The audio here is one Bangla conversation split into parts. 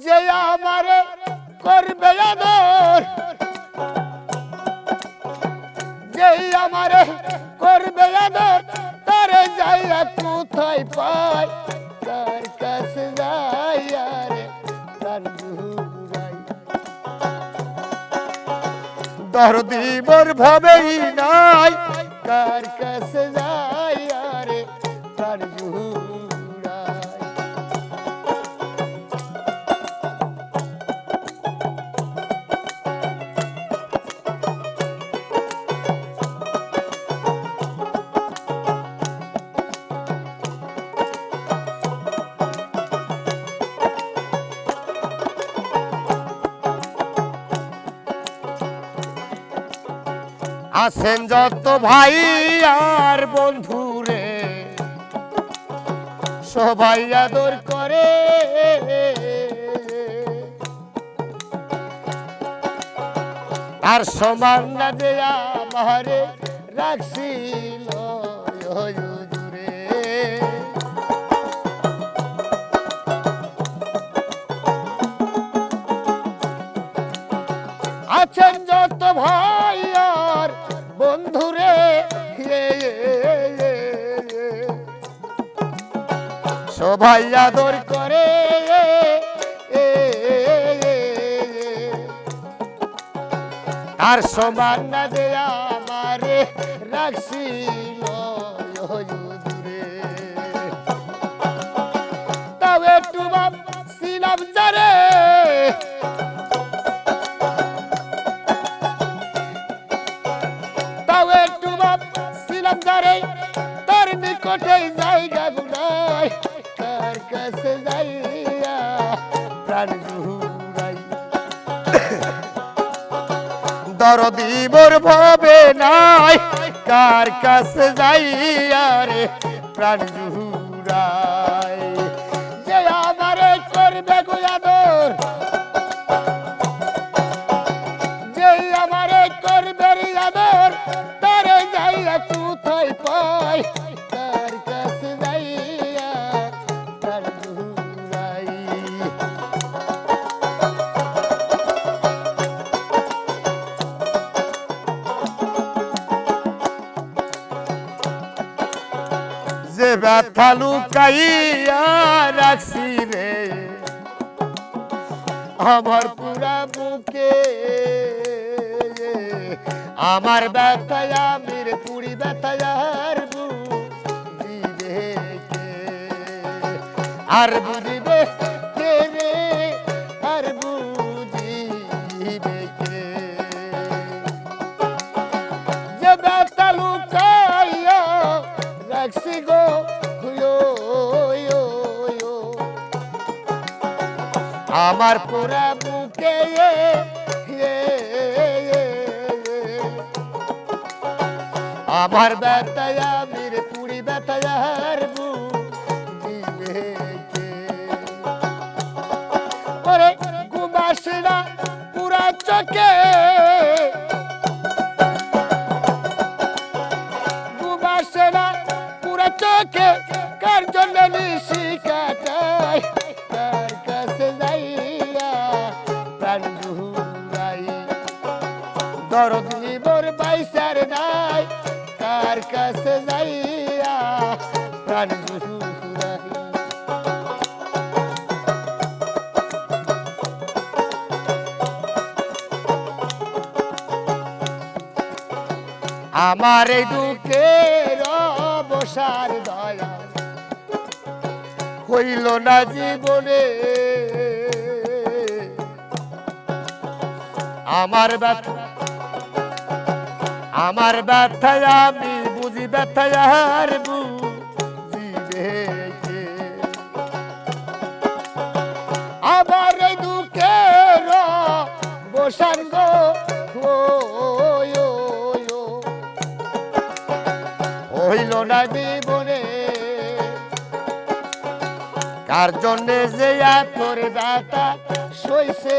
যে আমারে করবে আদর যে আমারে করবে আদর, তারে যাইয়া কোথায় তার কাছে যাই আরে, তার ভাবেই নাই কার কাছে যাই আছেন যত ভাই আর বন্ধু রে সবাই আদর করে। আর সমান না দেয়া মারে রাখছিল আছেন যত ভাই সবাই আদর করে। আর সমান না দেয়া আমারে রাখছিল কাছে যাইয়া প্রাণ দরদি মোর ভাবে নাই কার কাছে যাইয়া রে প্রাণ জুড়াই যে আমারে করবে গুয়াদর যে আমারে করবে আদর তারে যাইয়া কোথায় পাই ব্যথা লুকাইয়া রাখছি রে? আমার পুরা বুকে, আমার ব্যথায়, আমির পুরি ব্যথায় আর বুঝিবে আর বুঝিবে আমার পুরা বুকে। আমার ব্যথায় আমির পুরি ব্যথায় হার বুঝিবে প্রাণ জুড়াই দরদি মোর বাইসার নাই, কার কাছে যাইয়া প্রাণ আমার এই দুঃখের অবসার দয়া হইল না জীবনে। আমার ব্যথা আমার ব্যথায় আমি বুঝি ব্যথায় আর বুঝিবে কে। আমার দুঃখের বসান গো ও, ও, ও, হইল না জীবনে কার জন্যে যে তোর দাতা সইছে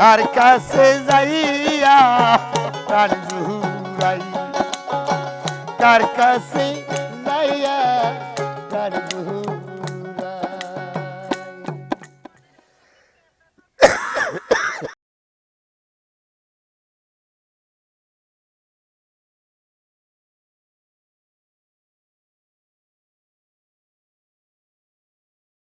কার কাছে যাইয়া প্রাণ জুড়াই? কার কাছে যাইয়া প্রাণ